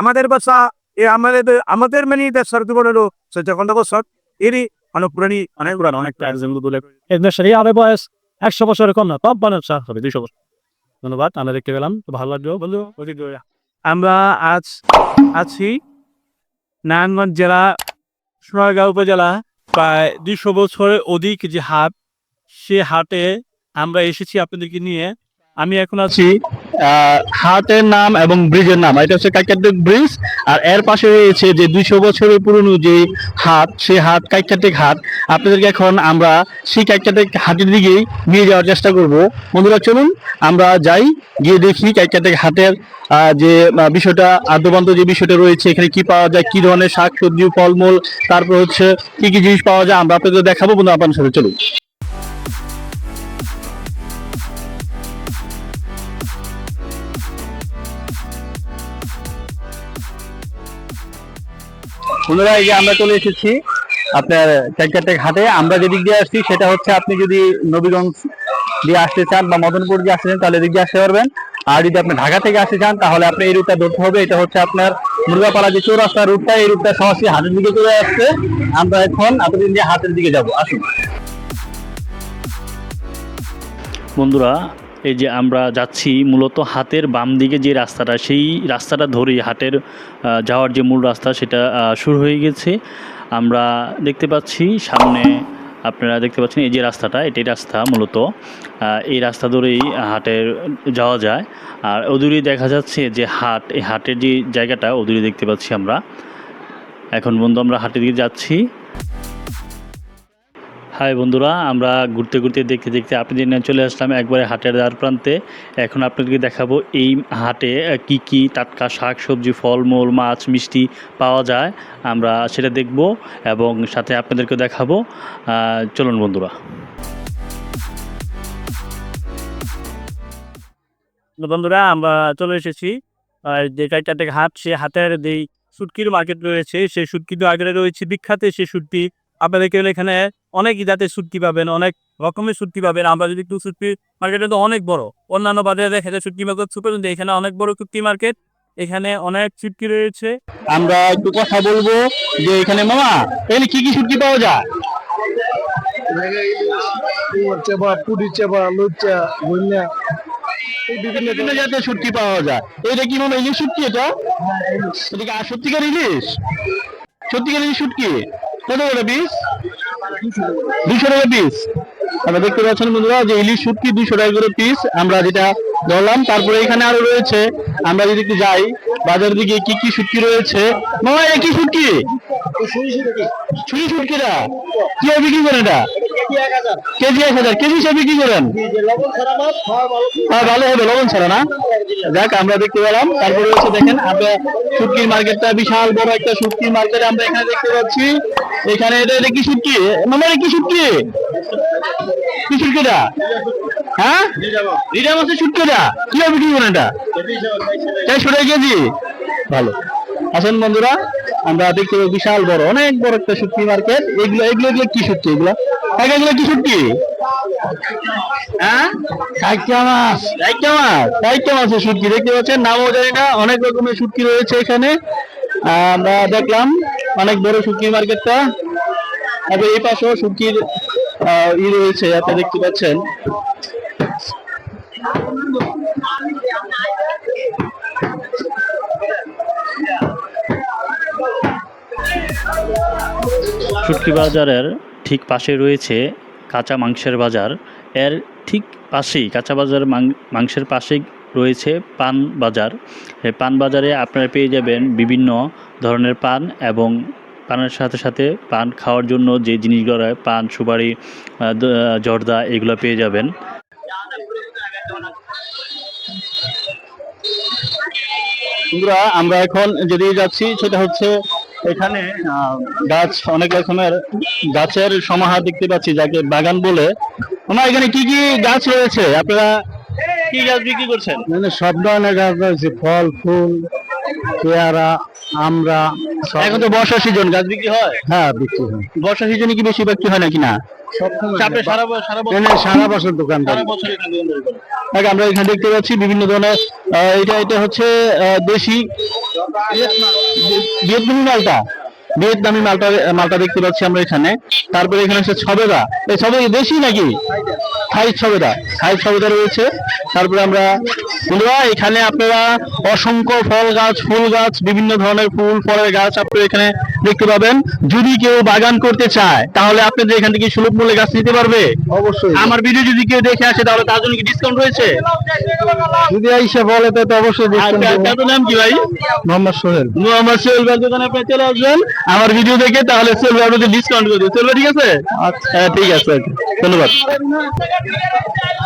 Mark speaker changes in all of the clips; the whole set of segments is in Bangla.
Speaker 1: আমাদের বাসা এ আমাদের আমাদের মানে জীবন হলো চোদ্দ ঘণ্টা বছর এরই অনেক পুরানি অনেক পুরানো অনেকটা একজন
Speaker 2: এই আরে বয়স একশো বছরের কম না কম বানার হবে দুইশো বছর। ধন্যবাদ আমরা দেখতে পেলাম তো ভালো লাগল বন্ধু।
Speaker 1: আমরা আজ আছি নারায়ণগঞ্জ জেলা সোনারগাঁও উপজেলা। প্রায় দুশো বছরের অধিক যে হাট সে হাটে আমরা এসেছি আপনাদেরকে নিয়ে। আমি এখন আছি
Speaker 3: হাটের নাম এবং ব্রিজের নাম। এটা হচ্ছে কাইকাটেক ব্রিজ, আর এর পাশে রয়েছে যে দুইশো বছরের পুরনো যে হাট সেই হাট কাইকাটেক হাট আপনাদেরকে এখন আমরা সেই কাইকাটেক হাটের দিকেই নিয়ে যাওয়ার চেষ্টা করব। বন্ধুরা, চলুন, আমরা যাই, গিয়ে দেখি কাইকাটেক হাটের যে বিষয়টা, আদ্যবান্ত যে বিষয়টা রয়েছে, এখানে কি পাওয়া যায়, কি ধরনের শাক, সবজি, ফলমূল, তারপর হচ্ছে কি কি জিনিস পাওয়া যায়, আমরা আপনাদের দেখাবো বন্ধু আপনার সাথে, চলুন। বন্ধুরা যে আমরা চলে এসেছি আপনার ট্যাংকাটেক হাটে। আমরা যেদিক দিয়ে আসছি, সেটা হচ্ছে আপনি যদি নবীগঞ্জ দিয়ে আসতে চান বা মদনপুর দিয়ে আসতে চান, তাহলে এদিক দিয়ে আসতে পারবেন। আর যদি আপনি ঢাকা থেকে আসতে চান, তাহলে আপনি এই রুটটা ধরতে হবে। এটা হচ্ছে আপনার মুরগাপাড়া যে চৌরাস্তা রুটটা, এই রুটটা সরাসরি হাটের দিকে চলে আসছে। আমরা এখন আপনাদের দিয়ে হাটের দিকে যাব। আসুন।
Speaker 4: বন্ধুরা এই যে আমরা যাচ্ছি, মূলত হাতের বাম দিকে যে রাস্তাটা, সেই রাস্তাটা ধরেই হাটের যাওয়ার যে মূল রাস্তা সেটা শুরু হয়ে গেছে। আমরা দেখতে পাচ্ছি সামনে, আপনারা দেখতে পাচ্ছেন এই যে রাস্তাটা, এটাই রাস্তা মূলত। এই রাস্তা ধরেই হাটের যাওয়া যায়। আর ওদূরে দেখা যাচ্ছে যে হাট, এই হাটের যে জায়গাটা ওদূরে দেখতে পাচ্ছি আমরা। এখন বন্ধু আমরা হাটের দিকে যাচ্ছি। হাই বন্ধুরা, আমরা ঘুরতে ঘুরতে দেখতে দেখতে আপনাদের নিয়ে চলে আসলাম একবারে হাটের দ্বার প্রান্তে। এখন আপনাদেরকে দেখাবো এই হাটে কি কি টাটকা শাক, সবজি, ফলমূল, মাছ, মিষ্টি পাওয়া যায়। আমরা সেটা দেখব এবং সাথে আপনাদেরকে দেখাবো। চলুন বন্ধুরা।
Speaker 1: বন্ধুরা, আমরা চলে এসেছি। যে চারটা হাট, সে হাতের যেই সুটকির মার্কেট রয়েছে, সেই সুটকির আগে রয়েছে বিখ্যাত সেই সুটকি আপনাদেরকে এখানে অনেক জাতের সুটকি পাবেন অনেক রকমের সুটকি পাবেন। আমরা যদি একটু সুটকি মার্কেটে তো অনেক বড় অন্যান্য বাজারে দেখা যায় সুটকি মার্কেট সুপার কিন্তু এখানে অনেক বড় সুটকি মার্কেট এখানে অনেক সুটকি রয়েছে।
Speaker 3: আমরা একটু কথা বলব যে এখানে মামা এখানে কি কি সবজি পাওয়া যায়?
Speaker 5: লুচা গুন্যা
Speaker 3: বিভিন্ন বিভিন্ন জাতের শুটকি পাওয়া যায়। এটা কি মনে হয় ইলিশ শুটকি এটা? এটা কি সত্যিকার ইলিশ? সত্যিকার ইলিশ শুটকি কত করে পিস দুশো টাকা পিস আমরা দেখতে পাচ্ছেন বন্ধুরা যে ইলিশ শুটকি দুশো টাকা করে পিস আমরা যেটা ধরলাম, তারপরে এখানে আরও রয়েছে। আমরা যদি একটু যাই বাজার দিকে কি কি শুটকি রয়েছে? মামা, এটা কি শুটকি? ছুরি শুটকিটা কি বিক্রি করেন এটা? কেজি এক হাজার। কেজি হিসেবে বিক্রি করেন? হ্যাঁ ভালো হবে, লবণ ছাড়া না? যাক, আমরা দেখতে পেলাম। তারপরে হচ্ছে দেখেন আমরা শুটকির মার্কেটটা বিশাল বড় একটা শুটকির মার্কেট আমরা এখানে দেখতে পাচ্ছি। এখানে এটা এটা কি শুটকি মামা কি শুটকি কি শুটকিটা হ্যাঁ? রিডা মাছের কি হবে বিক্রি করেন এটা? চারশো টাকা কেজি। ভালো। আসেন বন্ধুরা আমরা দেখতে পাবো বিশাল বড় অনেক বড় একটা শুটকি মার্কেট। এগুলো এগুলো এগুলো কি শুটকি এগুলো? কাকা, এগুলো কি শুটকি হ্যাঁ? কাইকা মাছ। কাইকা মাছ। কাইকা মাছের শুটকি দেখতে পাচ্ছেন? নামও জানি না অনেক রকমের শুটকি রয়েছে এখানে। আমরা দেখলাম অনেক বড় শুটকি মার্কেটটা। তবে এই পাশেও শুটকির ই রয়েছে, আপনি দেখতে পাচ্ছেন।
Speaker 4: শুটকি বাজারের ঠিক পাশে রয়েছে কাঁচা মাংসের বাজার। এর ঠিক পাশেই, কাঁচা বাজার মাংসের পাশেই রয়েছে পান বাজার। পান বাজারে আপনারা পেয়ে যাবেন বিভিন্ন ধরনের পান এবং পানের সাথে সাথে পান খাওয়ার জন্য যে জিনিসগুলো হয়, পান সুপারি জর্দা এগুলো পেয়ে যাবেন।
Speaker 3: আমরা এখন যেদিকে যাচ্ছি সেটা হচ্ছে এখানে গাছ অনেক রকমের গাছের সমাহার দেখতে পাচ্ছি যাকে বাগান বলে। আমার এখানে কি কি গাছ রয়েছে? আপনারা কি গাছ বিক্রি করছেন?
Speaker 5: মানে সব ধরনের গাছ রয়েছে ফল ফুল পেয়ারা আমরা
Speaker 3: এখন তো বর্ষা সিজন গাছ বিক্রি হয়?
Speaker 5: হ্যাঁ বিক্রি হয়।
Speaker 3: বর্ষা সিজনে কি বেশি বিক্রি হয় নাকি না? সারা বছর দোকানদারি আমরা এখানে দেখতে পাচ্ছি বিভিন্ন ধরনের এটা এটা হচ্ছে দেশি ভিয়েতনামি মালটা ভিয়েতনামি মালটা মালটা দেখতে পাচ্ছি আমরা এখানে। তারপরে এখানে হচ্ছে ছবেদা। এই ছবেদা দেশি নাকি? থাই ছবেদা। থাই ছবেদা রয়েছে। তারপরে আমরা বন্ধুরা এখানে আপনারা অসংখ্য ফল গাছ ফুল গাছ বিভিন্ন ধরনের ফুল ফলের গাছ আপনারা এখানে দেখতে পাবেন। যদি কেউ বাগান করতে চায় তাহলে আপনাদের এখান থেকে সুলভ মূল্যে গাছ নিতে পারবে।
Speaker 5: অবশ্যই।
Speaker 3: আমার ভিডিও যদি কেউ দেখে আসে তাহলে তার জন্য কি ডিসকাউন্ট রয়েছে?
Speaker 5: যদি আইসা বলে তো অবশ্যই
Speaker 3: আর আপনার নাম কি ভাই?
Speaker 5: মোহাম্মদ সোহেল।
Speaker 3: মোহাম্মদ সোহেল ভাই দোকানে আপনি চলে আসবেন। আমার ভিডিও দেখে তাহলে ভাই আপনাদের ডিসকাউন্ট করে ভাই ঠিক আছে? হ্যাঁ ঠিক আছে ধন্যবাদ।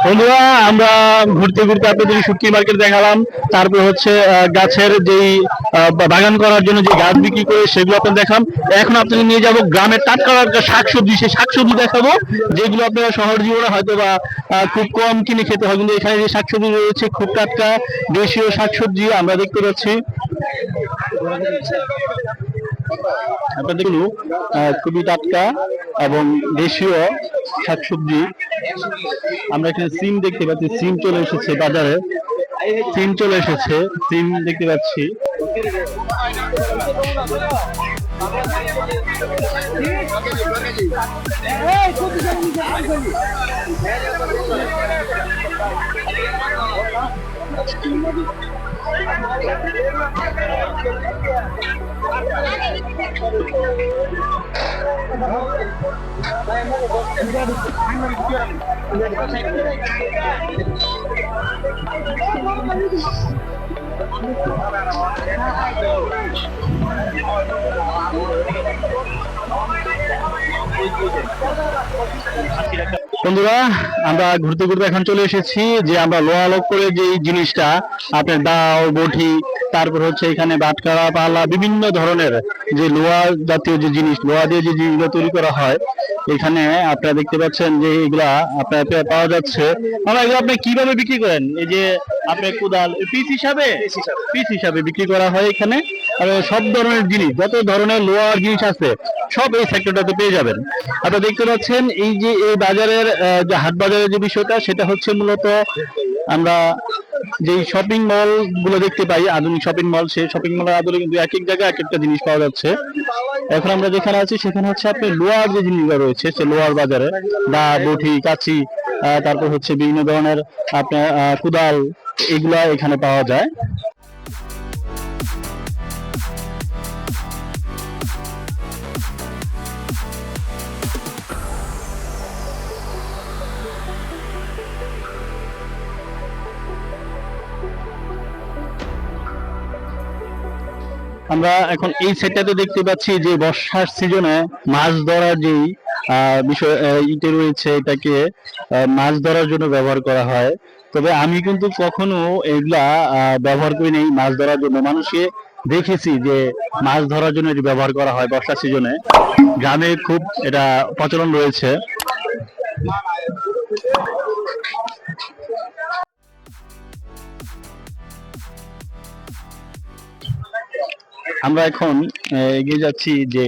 Speaker 3: বন্ধুরা আমরা ঘুরতে ঘুরতে আপনাদের শুটকি মার্কেট দেখালাম। তারপর হচ্ছে গাছের যেই বাগান করার জন্য যে গাছ বিক্রি করে সেগুলো আপনার দেখাম এখন আপনাদের নিয়ে যাব গ্রামের টাটকা শাকসবজি। সেই শাকসবজি দেখাবো যেগুলো আপনারা শহর জীবনে হয়তো বা খুব কম কিনে খেতে হয়। কিন্তু এখানে যে শাকসবজি রয়েছে খুব টাটকা দেশীয় শাকসবজি আমরা দেখতে পাচ্ছি। আপনাদের এগুলো, আহ, খুবই টাটকা এবং দেশীয় শাকসবজি। আমরা এখানে সিম দেখতে পাচ্ছি সিম চলে এসেছে বাজারে। সিম চলে এসেছে সিম দেখতে পাচ্ছি। বন্ধুরা, আমরা ঘুরতে ঘুরতে এখন চলে এসেছি যে আমরা লোহা লোক করে যে জিনিসটা, আপনার দাও, বটি তারপর হচ্ছে এখানে বাটকারা পালা বিভিন্ন ধরনের যে লোহা জাতীয় যে জিনিস লোহা দিয়ে যে জিনিসগুলো তৈরি করা হয় এখানে আপনারা দেখতে পাচ্ছেন যে এগুলা আপনার পাওয়া যাচ্ছে। আমরা এগুলো আপনি কীভাবে বিক্রি করেন? এই যে আপনার কোদাল পিস হিসাবে? পিস হিসাবে। বিক্রি করা হয় এখানে। আর সব ধরনের জিনিস যত ধরনের লোহার জিনিস আছে সব এই সেক্টরটাতে পেয়ে যাবেন। আপনারা দেখতে পাচ্ছেন এই যে এই বাজারের যে হাট বাজারের যে বিষয়টা সেটা হচ্ছে মূলত আমরা যে শপিং মলগুলো দেখতে পাই, আধুনিক শপিং মল সেই শপিং মলের আদলে কিন্তু এক এক জায়গায় এক একটা জিনিস পাওয়া যাচ্ছে। এখন আমরা যেখানে আছি, সেখানে হচ্ছে আপনি লোয়ার যে জিনিসগুলো রয়েছে সে লোয়ার বাজারে। দা, বটি, কাচি তারপর হচ্ছে বিভিন্ন ধরনের আপনার কুদাল, এগুলা এখানে পাওয়া যায়। আমরা এখন এই সেটটাতে দেখতে পাচ্ছি যে বর্ষার সিজনে মাছ ধরার যেই বিষয় ইটে রয়েছে এটাকে মাছ ধরার জন্য ব্যবহার করা হয়। তবে আমি কিন্তু কখনো এগুলা ব্যবহার করি নাই, মাছ ধরার জন্য। মানুষকে দেখেছি যে মাছ ধরার জন্য এটি ব্যবহার করা হয় বর্ষা সিজনে গ্রামে খুব এটা প্রচলন রয়েছে। আমরা এখন এগিয়ে যাচ্ছি যে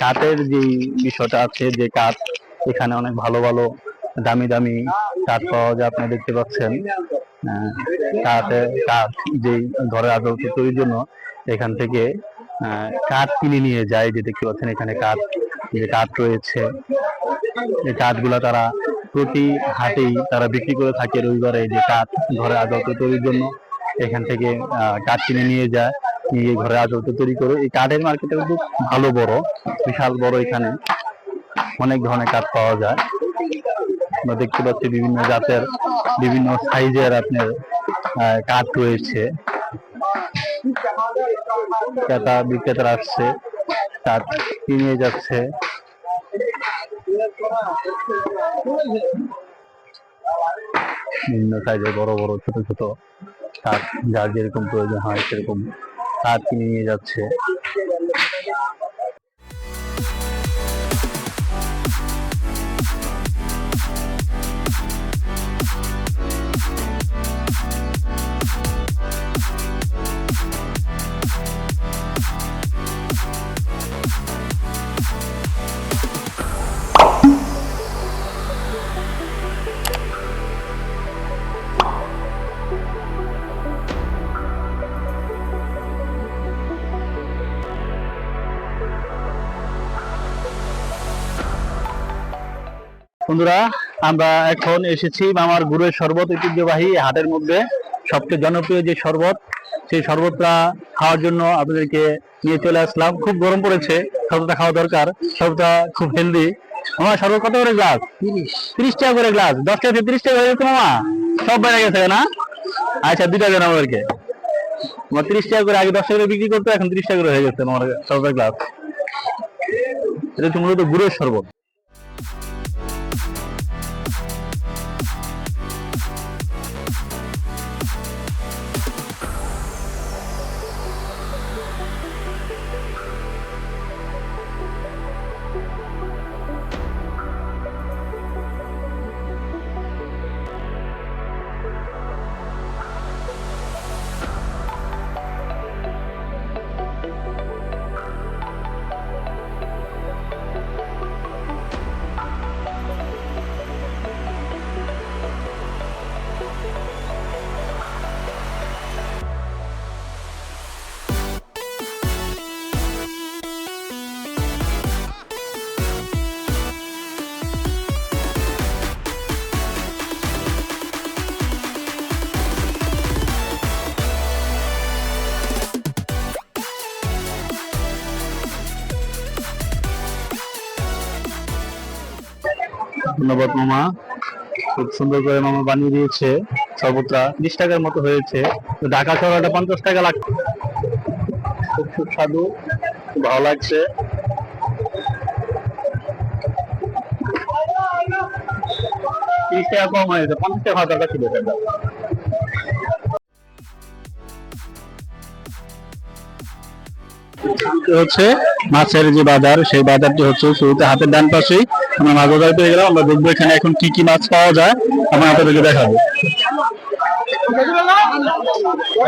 Speaker 3: কাঠের যে বিষয়টা আছে, যে কাঠ, এখানে অনেক ভালো ভালো দামি দামি কাঠ পাওয়া যায় আপনি দেখতে পাচ্ছেন। কাঠের কাঠ যেই ঘরে আদলতে তৈরির জন্য এখান থেকে কাঠ কিনে নিয়ে যায়, যে দেখতে পাচ্ছেন এখানে কাঠ, যে কাঠ রয়েছে। এই কাঠগুলা তারা প্রতি হাটেই তারা বিক্রি করে থাকে রবিবারে, যে কাঠ ঘরে আদলতে তৈরির জন্য এখান থেকে কাঠ কিনে নিয়ে যায়। নিয়ে ঘরে আদলতে তৈরি করে, এই কাঠের মার্কেটটা কিন্তু ভালো বড়, বিশাল বড় এখানে। অনেক ধরনের কাঠ পাওয়া যায়। আমরা দেখতে পাচ্ছি বিভিন্ন জাতের, বিভিন্ন সাইজের আপনার কাঠ রয়েছে। ক্রেতা বিক্রেতারা আসছে, কাঠ কিনে যাচ্ছে। বিভিন্ন সাইজের বড় বড়, ছোট ছোট কাঠ, যার যেরকম প্রয়োজন হয় সেরকম কাঠ কিনে নিয়ে যাচ্ছে? বন্ধুরা আমরা এখন এসেছি মামার গুড়ের শরবত ঐতিহ্যবাহী হাটের মধ্যে। সবচেয়ে জনপ্রিয় যে শরবত সেই শরবতটা খাওয়ার জন্য আপনাদেরকে নিয়ে চলে আসলাম। খুব গরম পড়েছে শরবতটা খাওয়া দরকার শরবতটা খুব হেলদি আমার শরবত কত করে গ্লাস তিরিশ। টাকা করে গ্লাস দশ টাকা থেকে তিরিশ টাকা হয়ে গেছে মামা। সব বেড়ে গেছে না? আচ্ছা দুটা দেন আমাদেরকে। আমার তিরিশ টাকা করে আগে দশ টাকা করে বিক্রি করতো এখন তিরিশ টাকা করে হয়ে গেছে আমার শরবতের গ্লাস এটা হচ্ছে মূলত গুড়ের শরবত। ধন্যবাদ, মামা। খুব সুন্দর করে মামা বানিয়ে দিয়েছে শরবতটা বিশ টাকার মতো হয়েছে। ঢাকা শহরটা পঞ্চাশ টাকা লাগছে খুব খুব ভালো লাগছে। তিরিশ টাকা কম হয়েছে, পঞ্চাশ টাকা দরকার ছিল হচ্ছে মাছের যে বাজার, সেই বাজারটি হচ্ছে শুরুতে হাতের ডান পাশেই। আমরা মাছ বাজার পেয়ে গেলাম আমরা দেখব এখানে এখন কি কি মাছ পাওয়া যায় আমরা আপনাদেরকে দেখাবো।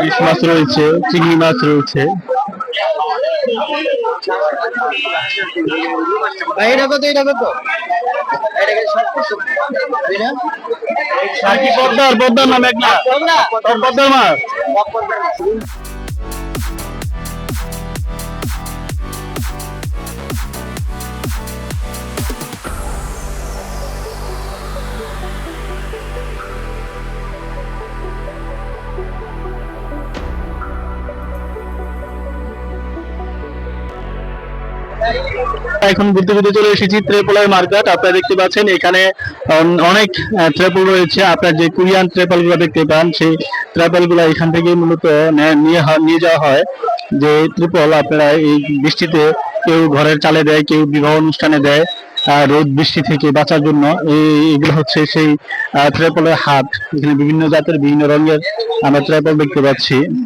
Speaker 3: ইলিশ মাছ রয়েছে চিংড়ি মাছ রয়েছে। আর কি পদ্মার পদ্মার নাম এক না পদ্মার মাছ। এখন ঘুরতে ঘুরতে চলে এসেছি ত্রেপোলার মার্কেট। আপনারা দেখতে পাচ্ছেন, এখানে অন- অনেক ত্রেপল রয়েছে। আপনার যে কোরিয়ান ট্রেপলগুলো দেখতে পান, সেই ট্রেপলগুলো এখান থেকে মূলত নিয়ে যাওয়া হয়। যে ত্রিপল আপনারা এই বৃষ্টিতে কেউ ঘরের চালে দেয়, কেউ বিবাহ অনুষ্ঠানে দেয় রোদ বৃষ্টি থেকে বাঁচার জন্য। এই, এগুলো হচ্ছে সেই ত্রেপলের হাট। এখানে বিভিন্ন জাতের, বিভিন্ন রঙের আমরা ত্রেপল দেখতে পাচ্ছি।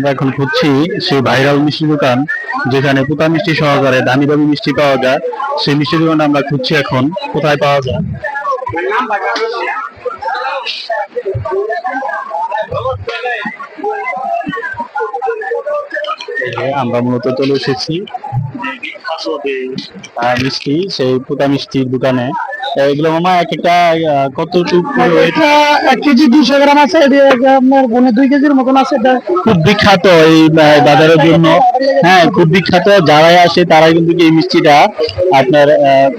Speaker 3: আমরা এখন খুঁজছি সেই ভাইরাল মিষ্টি দোকান, যেখানে পুতা মিষ্টি সহকারে দামি দামি মিষ্টি পাওয়া যায়। সেই মিষ্টি দোকানটা আমরা খুঁজছি এখন, কোথায় পাওয়া যায়? আমরা মূলত চলে এসেছি মিষ্টি, সেই পুতা মিষ্টির দোকানে। এগুলো মামা এক একটা আহ,
Speaker 5: এক কেজি গ্রাম আছে আপনার পনেরো দুই কেজির মতন আছে এটা
Speaker 3: খুব বিখ্যাত এই বাজারের জন্য। হ্যাঁ খুব বিখ্যাত যারাই আসে তারাই কিন্তু এই মিষ্টিটা আপনার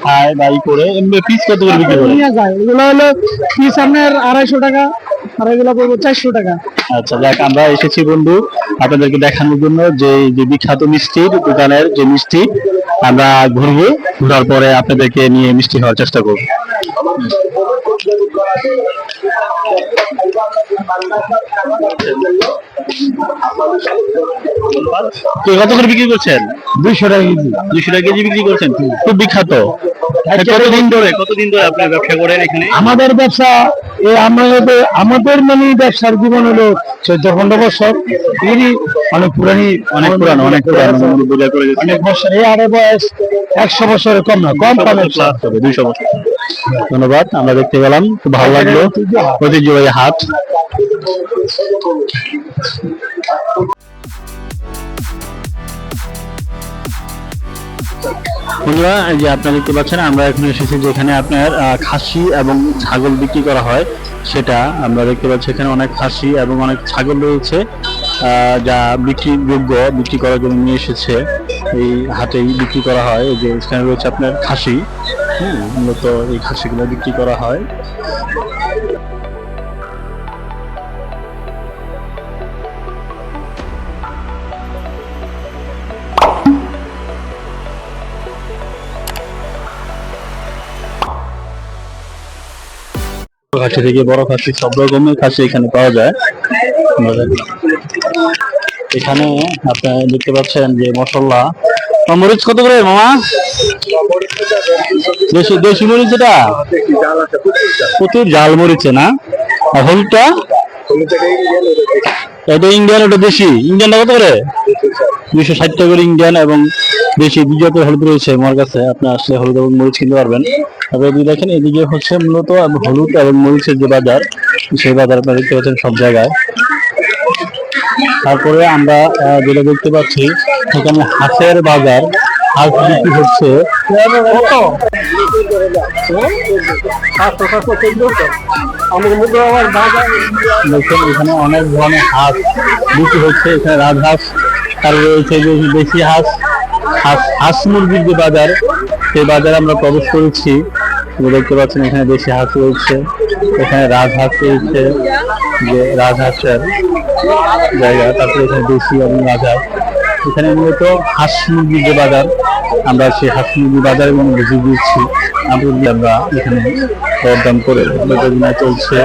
Speaker 3: খায় বা ই করে। পিস কত করে বিক্রি করে?
Speaker 5: এগুলো হলো পিস আপনার আড়াইশো টাকা আর এগুলো পড়ব চারশো টাকা।
Speaker 3: আচ্ছা যাক আমরা এসেছি বন্ধু আপনাদেরকে দেখানোর জন্য যে যে বিখ্যাত মিষ্টির দোকানের যে মিষ্টি। আমরা ঘুরবো ঘোরার পরে আপনাদেরকে নিয়ে মিষ্টি হওয়ার চেষ্টা করব। কত করে বিক্রি করছেন?
Speaker 2: দুইশো টাকা কেজি।
Speaker 3: দুইশো টাকা কেজি বিক্রি করছেন? খুব বিখ্যাত। কতদিন ধরে কতদিন ধরে আপনি ব্যবসা করেন এখানে?
Speaker 2: আমাদের ব্যবসা এই আমাদের আমাদের মানে ব্যবসার জীবন হলো চোদ্দ পনেরো বছর। এরই অনেক পুরানি
Speaker 3: অনেক পুরানো অনেক পুরানো
Speaker 2: অনেক বছর এই আরে বয়স একশো বছরের কম না কম কম
Speaker 3: দুইশো বছর। ধন্যবাদ আমরা দেখতে পেলাম খুব ভালো লাগল। ঐতিহ্যবাহী হাট। বন্ধুরা যে আপনারা দেখতে পাচ্ছেন, আমরা এখন এসেছি যেখানে আপনার খাসি এবং ছাগল বিক্রি করা হয়। সেটা আমরা দেখতে পাচ্ছি এখানে অনেক খাসি এবং অনেক ছাগল রয়েছে যা বিক্রি, যোগ্য বিক্রি করার জন্য নিয়ে এসেছে। এই হাটেই বিক্রি করা হয়। যে এখানে রয়েছে আপনার খাসি। হ্যাঁ মূলত এই খাসিগুলো বিক্রি করা হয়। খাসি থেকে বড় খাসি, সব রকমের খাসি এখানে পাওয়া যায়। এখানে আপনারা দেখতে পাচ্ছেন যে মশলা। মরিচ কত করে মামা? দেশি দেশি মরিচ এটা? প্রচুর জাল মরিচে না? আর হলুদটা? এটা ইন্ডিয়ান ওটা দেশি। ইন্ডিয়ানটা কত করে? দুইশো ষাট টাকা করে ইন্ডিয়ান এবং দেশি দুই জাতের হলুদ রয়েছে আমার কাছে। আপনি আসলে হলুদ এবং মরিচ কিনতে পারবেন। তবে যদি দেখেন, এদিকে হচ্ছে মূলত হলুদ এবং মরিচের যে বাজার, সেই বাজার আপনারা দেখতে পাচ্ছেন সব জায়গায়। তারপরে আমরা যেটা দেখতে পাচ্ছি সেখানে হাঁসের বাজার। হাঁস বিক্রি হচ্ছে এখানে অনেক ধরনের হাঁস বিক্রি হচ্ছে। এখানে রাজহাঁস আর রয়েছে যে দেশি হাঁস হাঁস হাঁস মুরগির যে বাজার, সেই বাজারে আমরা প্রবেশ করেছি। দেখতে পাচ্ছেন এখানে দেশি হাঁস রয়েছে, এখানে রাজহাঁস রয়েছে, যে রাজহাঁসের জায়গা, তারপরে এখানে দেশি এবং রাজহাঁস এখানে মূলত হাঁস মুরগির যে বাজার, আমরা সেই হাঁস মুরগির বাজারে এবং বুঝে দিচ্ছি আমরা এখানে দরদাম করে বেচা চলছে।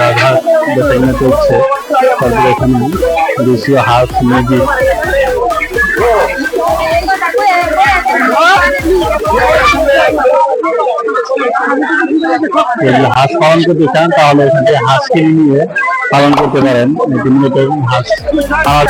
Speaker 3: রাজহাঁস বেচাকেনা চলছে। তারপরে এখানে দেশীয় হাঁস মুরগি হাঁস পালন করতে চান তাহলে এখান থেকে হাঁস কিনে নিয়ে পালন করতে পারেন। মূলত হাঁস হাঁস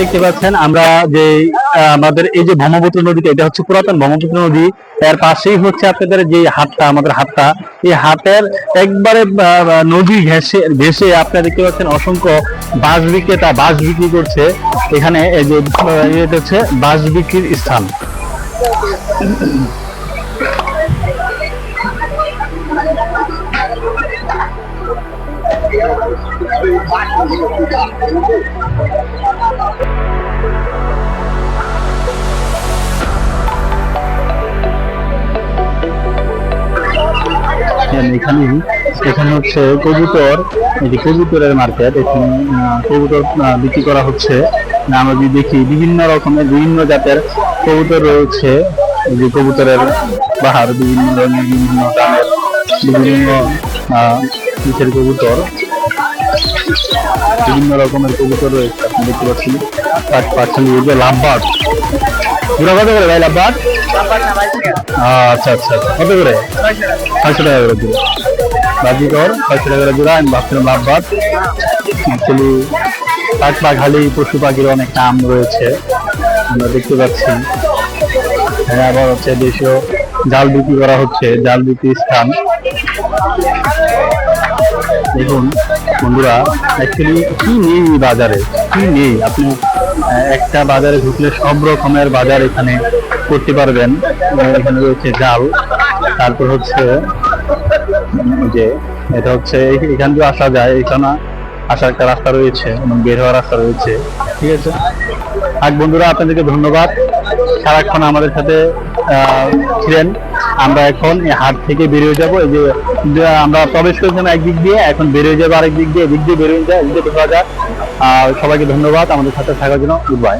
Speaker 3: দেখতে পাচ্ছেন, আমরা যে আমাদের এই যে ব্রহ্মপুত্র নদীটা, এটা হচ্ছে পুরাতন ব্রহ্মপুত্র নদী। এর পাশেই হচ্ছে আপনাদের যে হাতটা, আমাদের হাতটা, এই হাতের একবারে নদী ঘেসে ঘেসে আপনারা দেখতে পাচ্ছেন অসংখ্য বাঁশ বিক্রেতা বাঁশ বিক্রি করছে। এখানে এই যে এটা হচ্ছে বাঁশ বিক্রির স্থান। দেখেন এখানে এখানে হচ্ছে কবুতর এই যে কবুতরের মার্কেট এখানে কবুতর বিক্রি করা হচ্ছে। আমরা যদি দেখি বিভিন্ন রকমের বিভিন্ন জাতের কবুতর রয়েছে। এই যে কবুতরের বাহার বিভিন্ন ধরনের বিভিন্ন দামের বিভিন্ন আহ, কবুতর? বিভিন্ন রকমের কবুতর রয়েছে আপনি দেখতে পাচ্ছেন। লাভবাট পুরো কত করে ভাই লাভবাট আচ্ছা আচ্ছা আচ্ছা। কত করে? ছয়শো টাকা করে দিল বাজিকর ছয়শো টাকা করে দিল আমি ভাবছিলাম লাভবাদ অ্যাকচুয়ালি কাকবাঘালি পশু পাখির অনেক নাম রয়েছে। আমরা দেখতে পাচ্ছি। হ্যাঁ আবার হচ্ছে দেশীয় জাল বিক্রি করা হচ্ছে। জাল বিক্রি স্থান। দেখুন, বন্ধুরা অ্যাকচুয়ালি কি নেই বাজারে? কি নেই? আপনি একটা বাজারে ঢুকলে সব রকমের বাজার এখানে করতে পারবেন। এখানে রয়েছে জাল তারপর হচ্ছে যে, এটা হচ্ছে, এখান দিয়ে আসা যায়, এখানে আসার একটা রাস্তা রয়েছে এবং বের হওয়ার রাস্তা রয়েছে। ঠিক আছে? আর বন্ধুরা, আপনাদেরকে ধন্যবাদ। সারাক্ষণ আমাদের সাথে ছিলেন। আমরা এখন হাট থেকে বেরিয়ে যাব। এই যে আমরা প্রবেশ করেছিলাম একদিক দিয়ে, এখন বেরিয়ে যাব আরেক দিক দিয়ে, এদিক দিয়ে বেরিয়ে যায় এদিক দিয়ে ঢোকা যায় সবাইকে ধন্যবাদ। আমাদের সাথে থাকার জন্য গুড বাই